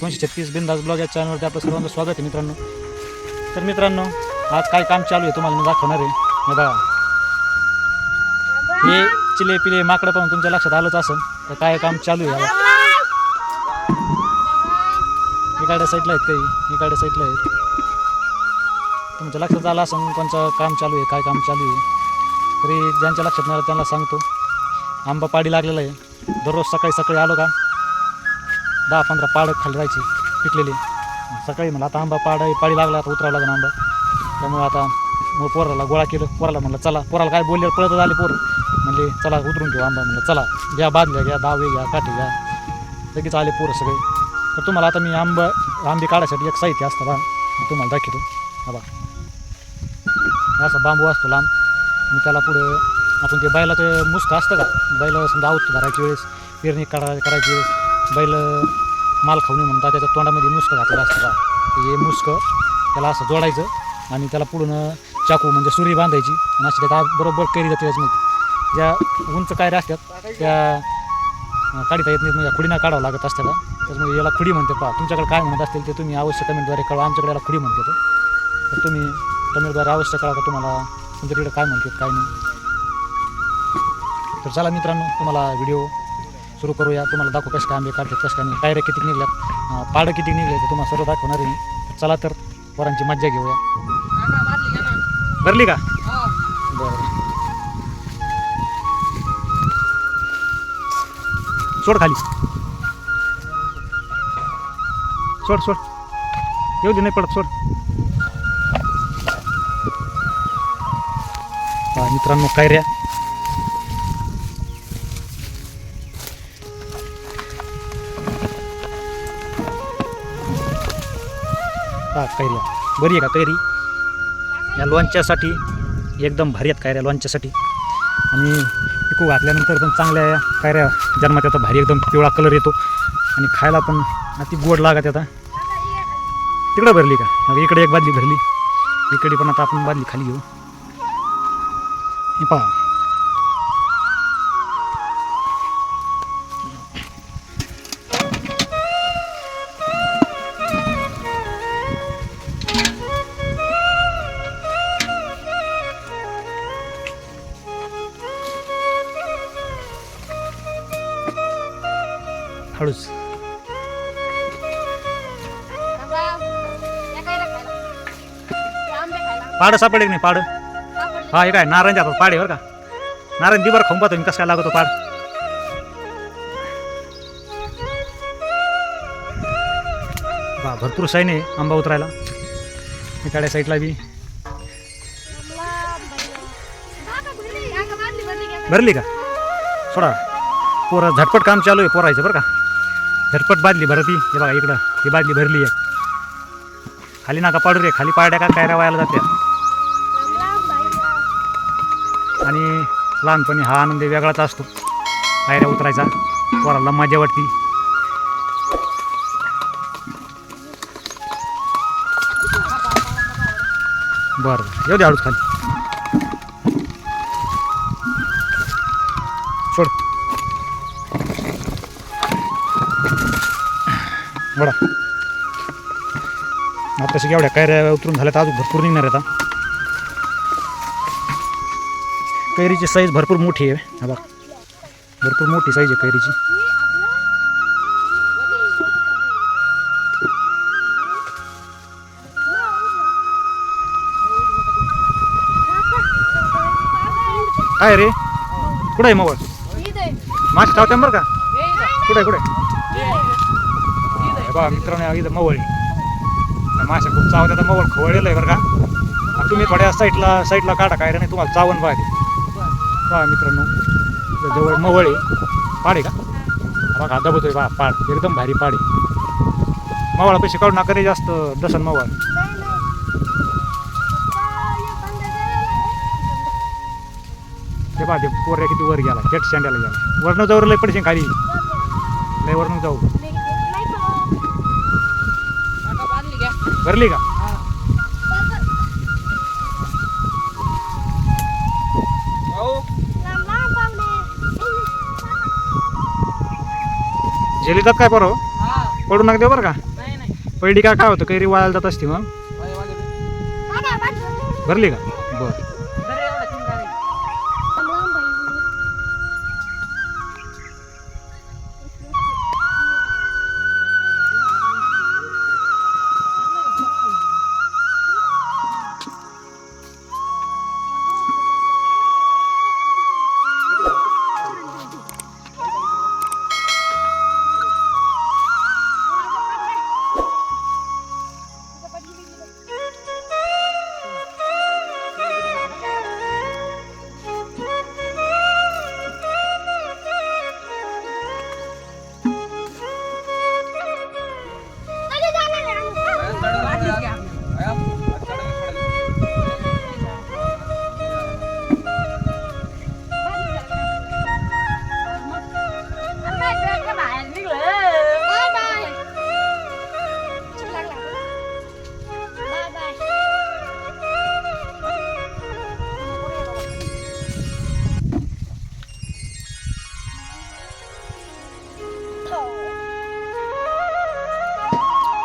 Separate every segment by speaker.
Speaker 1: दोनशे छत्तीस बिंदास ब्लॉग या चॅनलवरती आपलं सर्वांचं स्वागत आहे मित्रांनो. तर मित्रांनो आज काय काम चालू आहे तुम्हाला मी दाखवणार आहे. बघा. हे चिले पिले माकडं पाहून तुमच्या लक्षात आलंच असेल तर काय काम चालू आहे याला? इकडच्या साईडला आहेत काही? इकडच्या साईडला आहेत. तुमच्या लक्षात आलं असं कोणचं काम चालू आहे काय काम चालू आहे. तरी ज्यांच्या लक्षात नाही त्यांना सांगतो. आंबा पाडी लागलेला आहे. दररोज सकाळी सकाळी आलो का? दहा पंधरा पाड खाली जायची पिकलेली. सकाळी म्हणलं आता आंबा पाड पाळी लागला आता उतरावं लागेल आंबा. त्यामुळे आता मग पोराला गोळा केलं. पोराला म्हणलं चला. पोराला काय बोलले पळत आले पोर. म्हणले चला उतरून घेऊ आंबा. म्हणलं चला घ्या बांधल्या घ्या दावे घ्या काठी घ्या. लगेच आले पोरं सगळे. तर तुम्हाला आता मी आंबा आंबे काढायसाठी एक साहित्य असतं बा मी तुम्हाला दाखवतो. हा बा. असा बांबू असतो लांब. आणि त्याला पुढं आपण ते बैलाचं मुस्क असतं का? बैला समजा आवत धरायची वेळेस पेरणी काढा करायची वेळेस. बैल माल खाऊ नये म्हणून त्याच्या तोंडामध्ये मुस्क घातलेलं असतं का हे मुस्क त्याला असं जोडायचं आणि त्याला पुढून चाकू म्हणजे सुरी बांधायची आणि अशी त्यात बरोबर कैरी जाते त्याच्यामध्ये. ज्या उंच कायऱ्या असतात त्या काढता येत नाहीत म्हणजे खुडीना काढावं लागत असतं का त्याच्यामुळे याला खुडी म्हणते पहा तुमच्याकडे काय म्हणत असतील ते तुम्ही अवश्य कमेंटद्वारे कळवा. आमच्याकडे याला खुडी म्हणते तर तुम्ही कमेंटद्वारे अवश्य कळवा का तुम्हाला? तुमच्याकडे काय म्हणतात काय नाही? तर चला मित्रांनो तुम्हाला व्हिडिओ सुरू करूया. तुम्हाला दाखवू कसे काय आंबे काढतात काय नाही. पायऱ्या किती निघल्यात? पाडं किती निघले ते तुम्हाला सर्व दाखवणार आहे चला तर पोरांची मज्जा घेऊया. भरली का? बरं. सोड खाली. सोड सोड. येऊ दे नाही पडत सोड. मित्रांनो काय कायऱ्या हा कैऱ्या. बरी आहे का कैरी? या लोणच्यासाठी एकदम भारी आहेत कायऱ्या लोणच्यासाठी. आणि पिकू घातल्यानंतर पण चांगल्या कायऱ्या जन्मात येतात. भारी एकदम पिवळा कलर येतो. आणि खायला पण अति गोड लागत आता. तिकडं भरली का? मग इकडे एक बादली भरली. इकडे पण आता आपण बादली खाली घेऊ. हे पहा. हळूच. पाडं सापडेल नाही? पाडं. हा हे काय? नारायणच्या हातात पाड आहे बरं का? नारायण दिवर खाऊन पाहतो मी कसं काय लागतो पाड. वा भरपूर साईन आहे आंबा उतरायला. इकडे साईडला बी.
Speaker 2: का?
Speaker 1: भरली का? सोडा. पोरं झटपट काम चालू आहे पोरायचं बरं का? झटपट बादली भरती. हे बघा इकडं ही बादली भरली आहे. खाली नाका पाडू रे खाली पाड्या का कायऱ्या व्हायला जात्या आणि लहानपणी हा आनंद वेगळाच असतो. पायऱ्या उतरायचा पोराला मजा वाटती. बरं बरं येऊ दे हळूच खाली. सोड. बडा. आता तशी एवढ्या कैऱ्या उतरून झाल्या तर अजून भरपूर निघणार आहेत कैरीची साईज भरपूर मोठी आहे हा बघ. भरपूर मोठी साईज आहे कैरीची. काय रे? कुठं आहे मोबाईल. माश ठेवते बरं का. कुठे कुठे. हे बघा मित्रांनो इथं मवळी मासे खूप चावत आता मवळ खवळलेलं आहे बरं का? तुम्ही थोड्या साईडला साईडला काढा काय रे नाही तुम्हाला चावण पाहिजे. बघा मित्रांनो जवळ मवळी आहे. आहे का? बघा दबतोय बा पाड. एकदम भारी पाडे
Speaker 3: मवाळा पैसे काढू नका रे जास्त दसन मवाळ ते पहा ते पोऱ्या किती वर गेला. थेट शेंड्याला गेला. वरनं जवळ लय पडशे खाली. लय वरनं जाऊ. भरली का? झेलितात काय बरं हो? पडू नका देऊ बरं का?
Speaker 4: नाही नाही.
Speaker 3: पहिली का काय होतं? कैरी वाळायला जात असते मग? भरली का?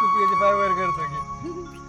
Speaker 4: तू तुझ्या
Speaker 3: पायावर करतो की